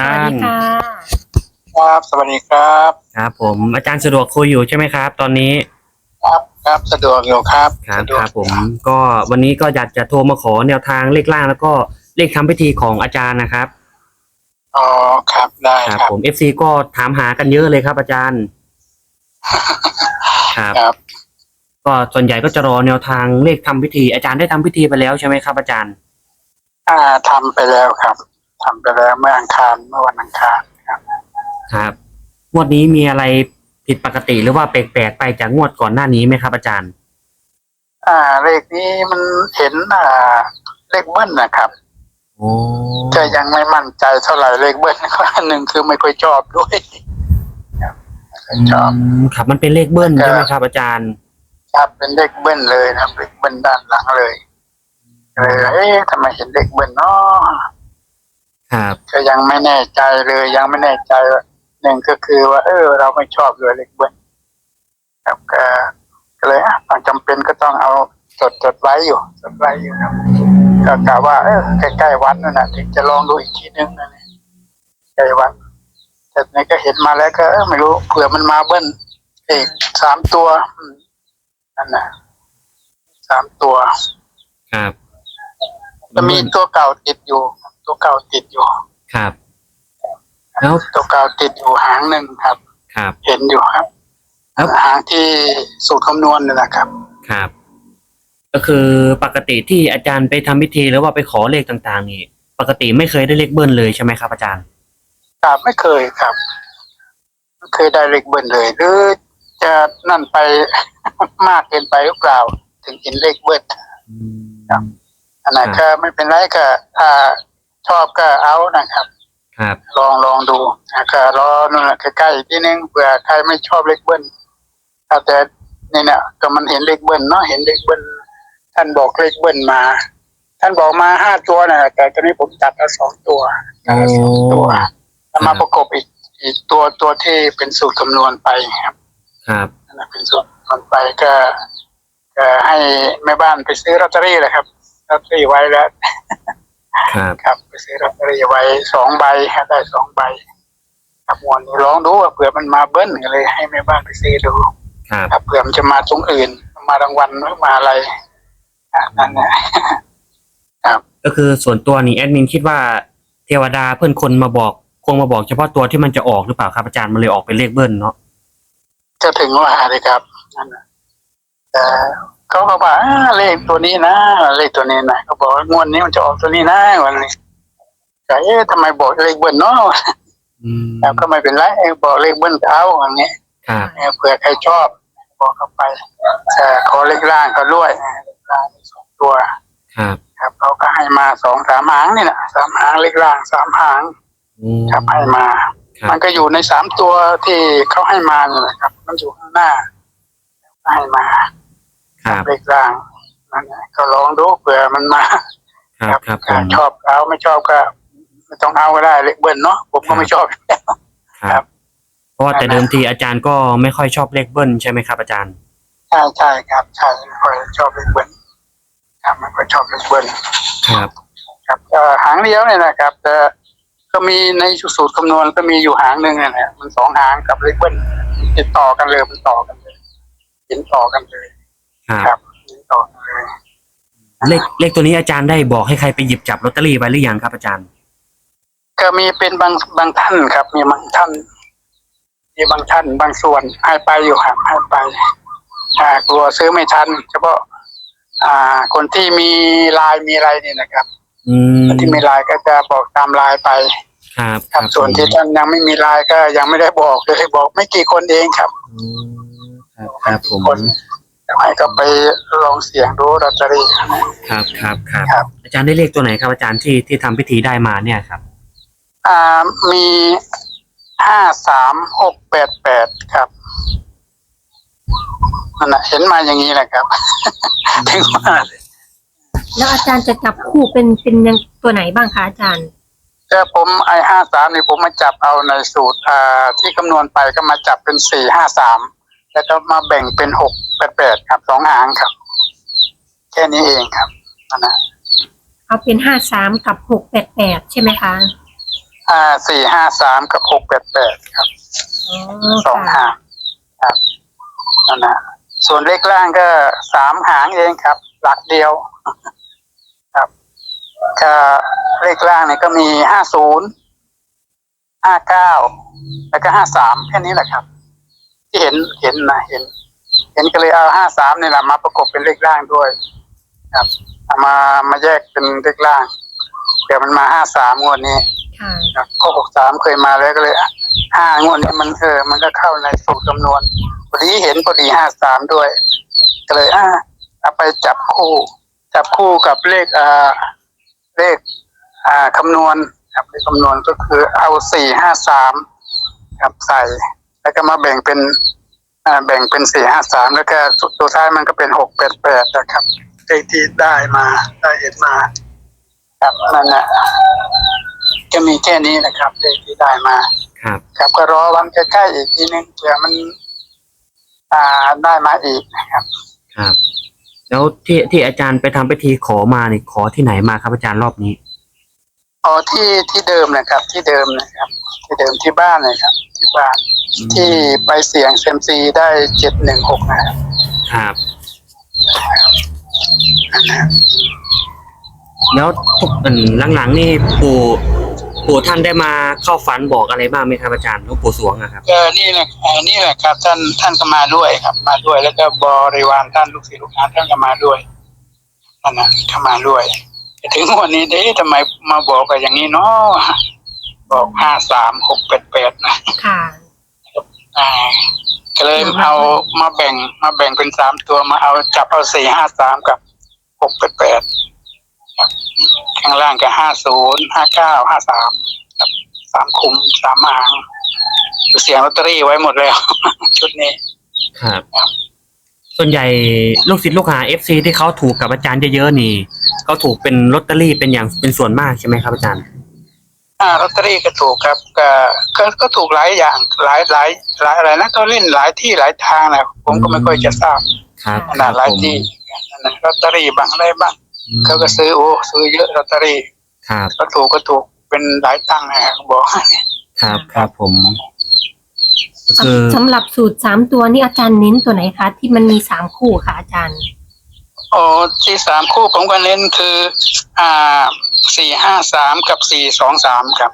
จารสวัสย์ดีค่ะครับ สวัสดีครับ ครับผมอาจารย์สะดวกคุยอยู่ใช่ไหมครับ ตอนนี้ ครับครับสะดวกอยู่ครับครับสะดวคกรับผม ก็วันนี้ก็อยากจะโทรมาขอแนวทางเลขล่างแล้วก็เลขทำพิธีของอาจารย์นะครับอ๋อครับได้ครับครับผม FC ก็ถามหากันเยอะเลยครับ อาจารย์ครับ ครับ ก็ส่วนใหญ่ก็จะรอแนวทางเลขทำพิธี อาจารย์ได้ทำพิธีไปแล้วใช่ไหมครับอาจารย์ อ่าทำไปแล้วครับ ทำไปแล้วเมื่ออังคารเมื่อวันอังคารครับครับงวดนี้มีอะไรผิดปกติหรือว่าแปลกๆไปจากงวดก่อนหน้านี้ไหมครับ อาจารย์ อ่าเลขนี้มันเห็นอ่าเลขเบิ้ลนะครับโอ้ก็ยังไม่มั่นใจเท่าไหร่เลขเบิ้ลข้อหนึ่งคือไม่ค่อยชอบด้วยครับไม่ค่อยชอบมครับ มันเป็นเลขเบิ้ลใช่ไหมครับ อาจารย์ ครับเป็นเลขเบิ้ลเลยนะครับเลขเบิ้ลด้านหลังเลยเลยเอ๊ะทำไมเห็นเลขเบิ้ลเนาะ ครับก็ยังไม่แน่ใจเลยยังไม่แน่ใจว่าหนึ่งก็คือว่า เออ เราไม่ชอบเลยเล็กเบิ้ลครับก็ก็เลยอะความจำเป็นก็ต้องเอาจดจดไว้อยู่จดไว้อยู่ครับก็กะว่าเออใกล้ๆวันนั่นนะถึงจะลองดูอีกทีนึงนะเนี่ยใกล้วันแต่ไหนก็เห็นมาแล้วก็เออไม่รู้เผื่อมันมาเบิ้ลอีกสามตัวอืมนั่นนะสามตัวครับจะมีตัวเก่าติดอยู่ ตัวเก่าติดอยู่ ครับ แล้วตัวเก่าติดอยู่หางหนึ่งครับ ครับ เห็นอยู่ครับครับหางที่สูตรคำนวณนี่แหละครับ ครับ ก็คือปกติที่อาจารย์ไปทำพิธีหรือว่าไปขอเลขต่างๆ นี่ ปกติไม่เคยได้เลขเบิ้ลเลยใช่ไหมครับอาจารย์ ครับไม่เคยครับไม่เคยได้เลขเบิ้ลเลย หรือจะนั่นไปมากเกินไปหรือเปล่า ถึงเห็นเลขเบิ้ลครับอันนั้นครัก็บไม่เป็นไรก็ถ้า ชอบก็เอานะครับ ครับ ลองลองดูนะก็รอนู่นน่ะใกล้ๆอีกทีนึงเผื่อใครไม่ชอบเลขเบิ้ลถ้าแต่นี่เนี่ยก็มันเห็นเลขเบิ้ลเนาะเห็นเลขเบิ้ลท่านบอกเลขเบิ้ลมา ท่านบอกมาห้าตัวนะแต่ตอนนี้ผมจัดเอาสองตัวจัดเอาสองตัวแล้วมาประกบอีกอีกตัวตัวที่เป็นสูตรคำนวณไปครับ ครับ นั่นนะเป็นสูตรคำนวณไปก็ก็ให้แม่บ้านไปซื้อลอตเตอรี่เลยครับลอตเตอรี่ไว้แล้ว ครับครับไปซื้อลอตเตอรี่ไว้สองใบครับได้สองใบครับมวนนี้ลองดูว่าเผื่อมันมาเบิ้ลก็เลย ให้แม่บ้านไปซื้อดูครับครับเผื่อมันจะมาตรงอื่น มารางวัลหรือมาอะไรอะนั่นแหละก็คือส่วนตัวนี่แอดมินคิดว่าเทวดาเพื่อนคนมาบอกคงมาบอกเฉพาะตัวที่มันจะออกหรือเปล่าครับอาจารย์มันเลยออกเป็นเลขเบิ้ลเนาะจะถึงว่าเลยครับนั่นน่ะแต่ เขาก็บอกอ่าเลขตัวนี้นะเลขตัวนี้นะเขาบอกว่างวดนี้มันจะออกตัวนี้นะวันนี้แต่เอ๊ะทำไมบอกเลขเบิ้ลเนาะอืมแล้วก็ไม่เป็นไรเอ้ยบอกเลขเบิ้ลก็เอาอย่างเงี้ยครับเออเผื่อใครชอบ บอกเข้าไปแต่ขอเลขล่างเขาด้วยเลขล่างสองตัว ครับ ครับเขาก็ให้มาสองสามหางนี่แหละสามหางเลขล่างสามหางอืมครับให้มาครับมันก็อยู่ในสามตัวที่เขาให้มานี่แหละครับ มันอยู่ข้างหน้าให้มา ครับเลขล่างนั่นแหละก็ลองดูเผื่อมันมาครับครับผถ้ามชอบเอาไม่ชอบก็ไม่ต้องเอาก็ได้เลขเบิ้ลเนาะผมก็ไม่ชอบ ครับ เพราะว่าแต่เดิมทีอาจารย์ก็ไม่ค่อยชอบเลขเบิ้ลใช่ไหมครับอาจารย์ ใช่ใช่ครับใช่ไม่ค่อยชอบเลขเบิ้ลครับไม่ค่อยชอบเลขเบิ้ล ครับ ครับเอ่อหางเดียวเนี่ยนะครับแต่ก็มีในสูตรคำนวณก็มีอยู่หางหนึ่งเนี่ยนะมันสองหางกับเลขเบิ้ลติดต่อกันเลยมันต่อกันเลยเห็นต่อกันเลย ครับครับเห็นต่อกันเลยเลขเลขตัวนี้อาจารย์ได้บอกให้ใครไปหยิบจับลอตเตอรี่ไว้หรือยังครับอาจารย์ ก็มีเป็นบางบางท่านครับ มีบางท่าน มีบางท่านบางส่วนให้ไปอยู่ครับให้ไปอ่ากลัวซื้อไม่ทัน เฉพาะ อ่า คนที่มีไลายมีอะไรนี่นะครับอืมคนที่มีไลายก็จะบอกตามไลายไป ครับครับส่วนที่ท่านยังไม่มีไลายก็ยังไม่ได้บอกเลยบอกไม่กี่คนเองครับ อืมครับครับผม คนให้ ก็ไปลองเสียงดูลอตเตอรี่ ครับครับครับ ครับ อาจารย์ได้เลขตัวไหนครับอาจารย์ที่ที่ทำพิธีได้มาเนี่ยครับอ่ามีห้าสามหกแปดแปดครับนั่นนะเห็นมาอย่างนี้แหละครับ ถึงว่าแล้วอาจารย์จะจับคู่เป็นเป็นยังตัวไหนบ้างคะอาจารย์ แต่ผมไอห้าสามนี่ผมมาจับเอาในสูตรอ่าที่คำนวณไปก็มาจับเป็นสี่ห้าสาม แล้วก็มาแบ่งเป็นหกแปดแปดครับสองหางครับ แค่นี้เองครับนั่นนะเอาเป็นห้าสามกับหกแปดแปดใช่ไหมคะอ่าสี่ห้าสามกับหกแปดแปดครับอ๋สอองค่ะหางครับนั่นนะส่วนเลขล่างก็สามหางเองครับ หลักเดียวครับก็เลขล่างเนี่ยก็มีห้าศูนย์ห้าเก้าแล้วก็ห้าสามแค่นี้แหละครับ ที่เห็นเห็นนะเห็น เห็นก็เลยเอาห้าสามนี่แหละมาประกบเป็นเลขล่างด้วย ครับเอามามาแยกเป็นเลขล่างเดี๋ยวมันมาห้าสามงวดนี้ค่ะครับข้อหกสามเคยมาแล้วก็เลยอะห้างวดนี้มันเออมันก็เข้าในสูตรคำนวณพอดีเห็นพอดีห้าสามด้วย ก็เลยอะเอาไปจับคู่ จับคู่กับเลขอ่าเลขอ่าคำนวณครับเลขคำนวณก็คือเอาสี่ห้าสามครับใส่ แล้วก็มาแบ่งเป็นอ่าแบ่งเป็นสี่ห้าสามแล้วก็สุดตัวท้ายมันก็เป็นหกแปดแปดนะครับเลขที่ได้มาได้เห็นมาครับนั่นแหละจะมีแค่นี้นะครับเลขที่ได้มา ครับ ครับก็รอวันใกล้ๆอีกทีนึงเผื่อมัน อ่าได้มาอีกนะครับ ครับ แล้วที่ที่อาจารย์ไปทำพิธีขอมาเนี่ยขอที่ไหนมาครับอาจารย์รอบนี้อ๋อที่ที่เดิมนะครับ ที่เดิมนะครับ ที่เดิมที่บ้านเลยครับ ที่บ้านอืมที่ไปเสี่ยงเซยมซีได้เจ็ดหนึ่งหกนะครับครับนั่นนะแล้วทุกอันหลังๆนี่ปู่ปู่ท่านได้มาเข้าฝันบอกอะไรบ้างไหมครับอาจารย์หลวงปู่สวงอะครับก็นี่แหละอ่านี่แหละครับท่านท่านก็มาด้วยครับ มาด้วยแล้วก็บริวารท่านลูกศิษย์ลูกหาท่านก็มาด้วยนั่นนะเข้ามาด้วยแต่ถึงวันนี้เด้ทำไมมาบอกกันอย่างนี้เนาะ บอกห้าสามหกแปดแปดนะค่ะ อ่าก็เลยเอามาแบ่งมาแบ่งเป็นสามตัวมาเอาจับเอาสี่ห้าสามกับหกแปดแปดครับข้างล่างก็ห้าศูนย์ห้าเก้าห้าสามครับสามคุมสามหางเสียงลอตเตอรี่ไว้หมดแล้ว ชุดนี้ครับครับ ส่วนใหญ่ลูกศิษย์ลูกหาเอฟซีที่เขาถูกกับอาจารย์เยอะๆนี่เขาถูกเป็นลอตเตอรี่เป็นอย่างเป็นส่วนมากใช่ไหมครับอาจารย์ อ่าลอตเตอรี่ก็ถูกครับก็ก็ก็ถูกหลายอย่างหลายหลายหลายอะไรนะก็เล่นหลายที่หลายทางนะผมก็ไม่ค่อยจะทราบครับขนาดหลายที่นั่นนะลอตเตอรี่บางอะไรบ้างเขาก็ซื้อโอ้ซื้อเยอะลอตเตอรี่ครับก็ถูกก็ถูกเป็นหลายตังค์นะบอก ครับครับผมก็คือสำหรับสูตรสามตัวนี่อาจารย์เน้นตัวไหนคะ ที่มันมีสามคู่ค่ะอาจารย์ โอ้ที่สามคู่ผมก็เน้นคือ อ่าสี่ห้าสามกับสี่สองสามครับ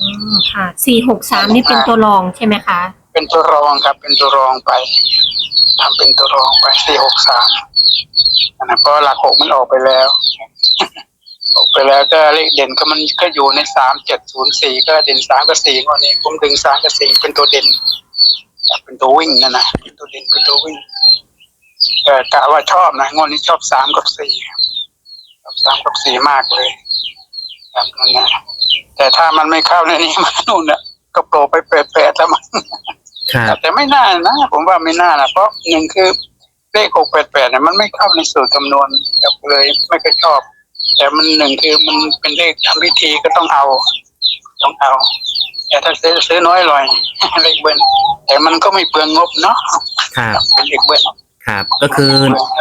อืมค่ะสี่หกสามนี่เป็นตัวรองใช่ไหมคะ เป็นตัวรองครับ เป็นตัวรองไปทำเป็นตัวรองไปสี่หกสามนะเพราะหลักหกมันออกไปแล้ว ออกไปแล้วก็เลขเด่นก็มันก็อยู่ในสามเจ็ดศูนย์สี่ก็เด่นสามกับสี่วันนี้ผมดึงสามกับสี่เป็นตัวเด่นครับเป็นตัววิ่งนะนะเป็นตัวเด่นเป็นตัววิ่งเออ กะว่าชอบนะงวดนี้ชอบสามกับสี่ครับชอบสามกับสี่มากเลยครับนั่นนะแต่ถ้ามันไม่เข้าในนี้มันนู่นน่ะก็โปรไปแปดๆแล้วมันครับแต่ไม่น่านะผมว่าไม่น่านะเพราะหนึ่งคือเลขหกแปดแปดเนี่ยมันไม่เข้าในสูตรคำนวณแบบเลยไม่เคอยชอบ แต่มันหนึ่งคือมันเป็นเลขทำพิธีก็ต้องเอา ต้องเอา แต่ถ้าซื้อซื้อน้อยลอยเลขเบิ้ลแต่มันก็ไม่เปลืองงบเนาะครับเป็นเลขเบิ้ล ครับ ก็คือ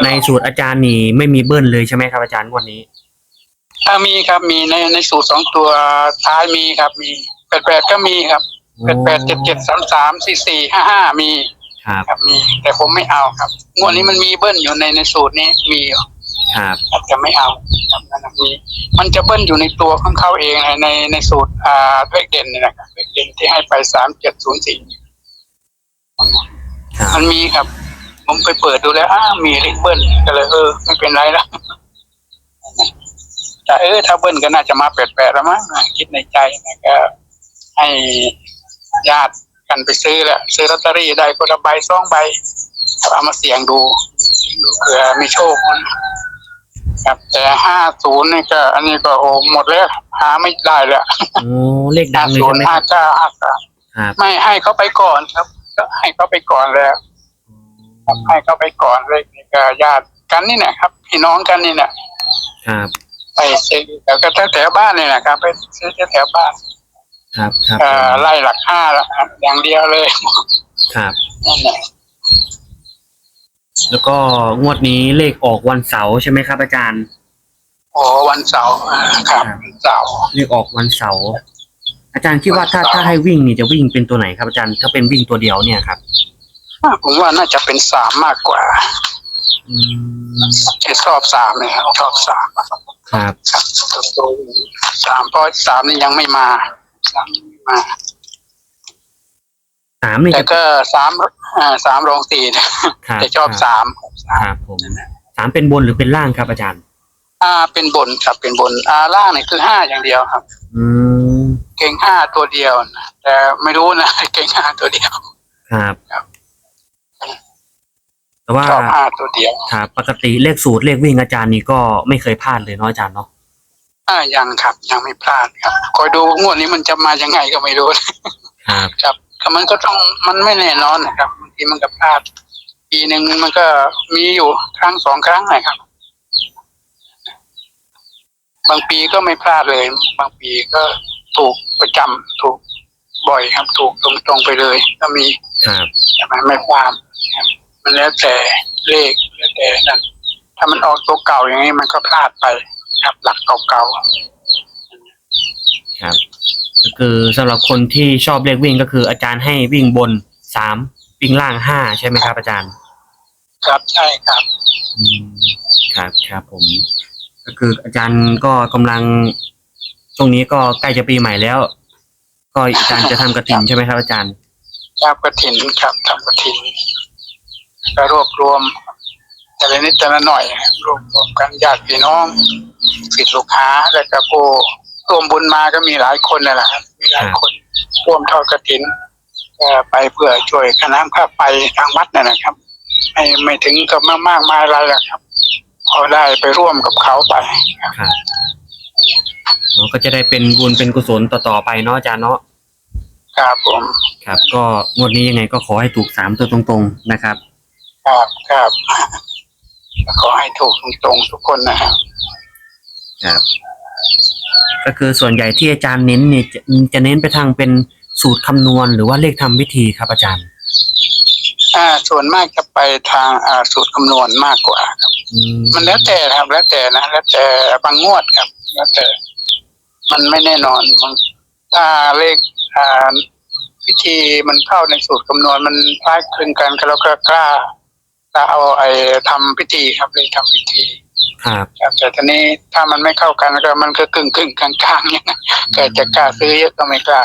ในสูตรอาจารย์นี่ไม่มีเบิ้ลเลยใช่ไหมครับอาจารย์งวันนี้ ถ้ามีครับมีในในสูตรสองตัวท้ายมีครับ มีแปดแปดก็มีครับแปดแปดเจ็ดเจ็ดสามสามสี่สี่ห้าห้ามีครับ ครับมี แต่ผมไม่เอาครับงวดนี้มันมีเบิ้ลอยู่ในในสูตรนี้มีอยู่ครับครับจะไม่เอาครับนั่นนะมีมันจะเบิ้ลอยู่ในตัวของเขาเองในในในสูตรอ่าเลขเด่นนี่นะครับเลขเด่นที่ให้ไปสามเจ็ดศูนย์สี่ครับ มันมีครับ ผมไปเปิดดูแล้วอ้ามีเลขเบิ้ลก็เลยเออไม่เป็นไรละแต่เออถ้าเบิ้ลก็น่าจะมาแปดแปดแล้วมั้งคิดในใจนะก็ให้ญาติกันไปซื้อแหละซื้อลอตเตอรี่ได้คนละใบสองใบเอามาเสี่ยงดูเสี่ยงดูเผื่อมีโชคครับแต่ห้าศูนย์นี่ก็ อันนี้ก็โอ้หมดแล้วหาไม่ได้แล้วโอ้เลขดัห้างเลยศูใช่นไหย์มคห้ารับเก้าห้าสามครับไม่ให้เขาไปก่อนครับก็ให้เขาไปก่อนแล้วครับ ให้เขาไปก่อนเลยนี่ก็ญาติกันนี่นะครับพี่น้องกันนี่เนี่ยครับไปซื้อแล้วก็แถวๆบ้านนี่นะครับ ไปซื้อแถวๆบ้าน ครับครับเอ่อไล่หลักห้าละอย่างเดียวเลยครับนั่นแหละแล้วก็งวดนี้เลขออกวันเสาร์ใช่ไหมครับอาจารย์โอ้วันเสาร์อ่าครับวันเสาร์เลขออกวันเสาร์อาจารย์คิดว่าถ้าถ้าให้วิ่งนี่จะวิ่งเป็นตัวไหนครับอาจารย์ถ้าเป็นวิ่งตัวเดียวเนี่ยครับอะ ผมว่าน่าจะเป็นสามมากกว่าอืมที่ชอบสามเลยครับชอบสามครับครับตัวสามเพราะสามนี่ยังไม่มาสามยังไม่มาสามนี่แต่จะก็สามอ่าสามรองสี่นะครับแต่ชอบครับสามสามครับผมสามเป็นบนหรือเป็นล่างครับอาจารย์ อ่า เป็นบนครับเป็นบน อ่าล่างนี่คือห้าอย่างเดียวครับ อืมเก่งห้าตัวเดียวนะแต่ไม่รู้นะเก่งห้าตัวเดียว ครับครับ แต่ว่าชอบห้าตัวเดียวครับปกติเลขสูตรเลขวิ่งอาจารย์นี่ก็ไม่เคยพลาดเลยเนาะอาจารย์เนาะอ่ายังครับ ยังไม่พลาดครับคอยดูงวดนี้มันจะมายังไงก็ไม่รู้ครับครับแต่มันก็ต้องมันไม่แน่นอนนะครับบางทีมันก็พลาดปีหนึ่งมันก็มีอยู่ครั้งสองครั้งนะครับ บางปีก็ไม่พลาดเลย บางปีก็ถูกประจำถูกบ่อยครับ ถูกตรงๆไปเลย ก็มี ครับใช่ไหมไม่พลาดครับมันแล้วแต่เลขแล้วแต่นั้นถ้ามันออกตัวเก่าอย่างนี้มันก็พลาดไปครับหลักเก่าๆครับ ก็คือสำหรับคนที่ชอบเลขวิ่งก็คืออาจารย์ให้วิ่งบนสามวิ่งล่างห้าใช่ไหมครับอาจารย์ ครับใช่ครับอืมครับครับผม ก็คืออาจารย์ก็กำลังช่วงนี้ก็ใกล้จะปีใหม่แล้ว ก็อาจารย์จะทำกระถินใช่ไหมครับอาจารย์ ทำกระถินครับทำกระถินก็รวบรวม แต่ละนิดแต่ละหน่อยรวบรวมกันญาติพี่น้องสิทธิลูกค้าแล้วก็ผู้ร่วมบุญมาก็มีหลายคนนั่นแหละครับมีหลายคนร่วมทอดกระถินไปเพื่อช่วยค่าน้ำค่าไฟทางวัดนั่นนะครับไม่ไม่ถึงกับมากมากมาอะไรหรอกครับพอได้ไปร่วมกับเขาไปครับก็จะได้เป็นบุญเป็นกุศลต่อๆไปเนาะอาจารย์เนาะ ครับผม ครับ ก็งวดนี้ยังไงก็ขอให้ถูกสามตัวตรงๆนะครับ ครับครับขอให้ถูกตรงๆทุกคนนะครับ ครับ ก็คือส่วนใหญ่ที่อาจารย์เน้นเนี่ยจะจะเน้นไปทางเป็นสูตรคำนวณหรือว่าเลขทำพิธีครับอาจารย์ อ่า ส่วนมากจะไปทางอ่าสูตรคำนวณมากกว่าครับ อืมันแล้วแต่ครับ แล้วแต่นะแล้วแต่บางงวดครับ แล้วแต่ มันไม่แน่นอนบาง ถ้าเลขอ่าพิธีมันเข้าในสูตรคำนวณมันคล้ายคลึงกันก็เราก็กล้ากล้าเอาไอ้ทำพิธีครับเลยทำพิธีครับครับแต่ทีนี้ถ้ามันไม่เข้ากันก็มันก็กึ่งกึ่งๆกลางๆเนี่ยนะก็จะกล้าซื้อเยอะก็ไม่กล้า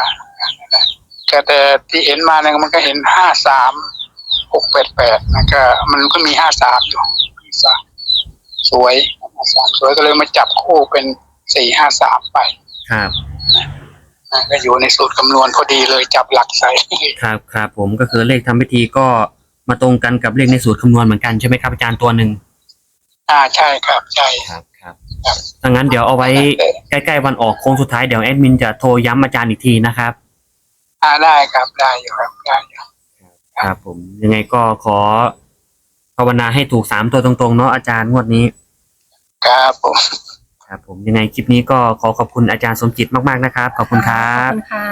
แต่แต่ที่เห็นมาเนี่ยมันก็เห็นห้าสามหกแปดแปดนะก็มันก็มีห้าสามอยู่ห้าสามสวยห้าสามสวยก็เลยมาจับคู่เป็นสี่ห้าสามไปครับ นะก็อยู่ในสูตรคำนวณพอดีเลยจับหลักใส่ครับครับผมก็คือเลขทำพิธีก็มาตรงกันกับเลขในสูตรคำนวณเหมือนกันใช่ไหมครับอาจารย์ตัวหนึ่งอ่าใช่ครับใช่ ครับครับครับ ดังนั้นเดี๋ยวเอาไว้ใกล้ๆวันออกโค้งสุดท้ายเดี๋ยวแอดมินจะโทรย้ำอาจารย์อีกทีนะครับ อ่าได้ครับได้อยู่ครับได้อยู่ครับผมยังไงก็ขอภาวนาให้ถูกสามตัวตรงๆเนาะอาจารย์งวดนี้ ครับผม ครับผมยังไงคลิปนี้ก็ขอขอบคุณอาจารย์สมจิตมากๆนะครับ ขอบคุณครัขอบ บคุณค่ะ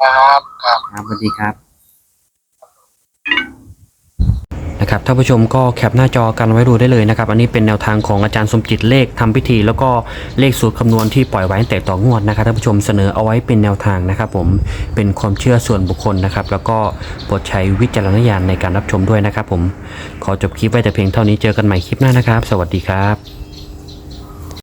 ครับครับ ครับสวัสดีครับ นะครับท่านผู้ชมก็แคปหน้าจอกันไว้ดูได้เลยนะครับ อันนี้เป็นแนวทางของอาจารย์สมจิตเลขทำพิธี แล้วก็เลขสูตรคำนวณที่ปล่อยไว้ตั้งแต่ต่องวดนะครับท่านผู้ชมเสนอเอาไว้เป็นแนวทางนะครับ ผมเป็นความเชื่อส่วนบุคคลนะครับ แล้วก็โปรดใช้วิจารณญาณในการรับชมด้วยนะครับ ผมขอจบคลิปไว้แต่เพียงเท่านี้เจอกันใหม่คลิปหน้านะครับ สวัสดีครับ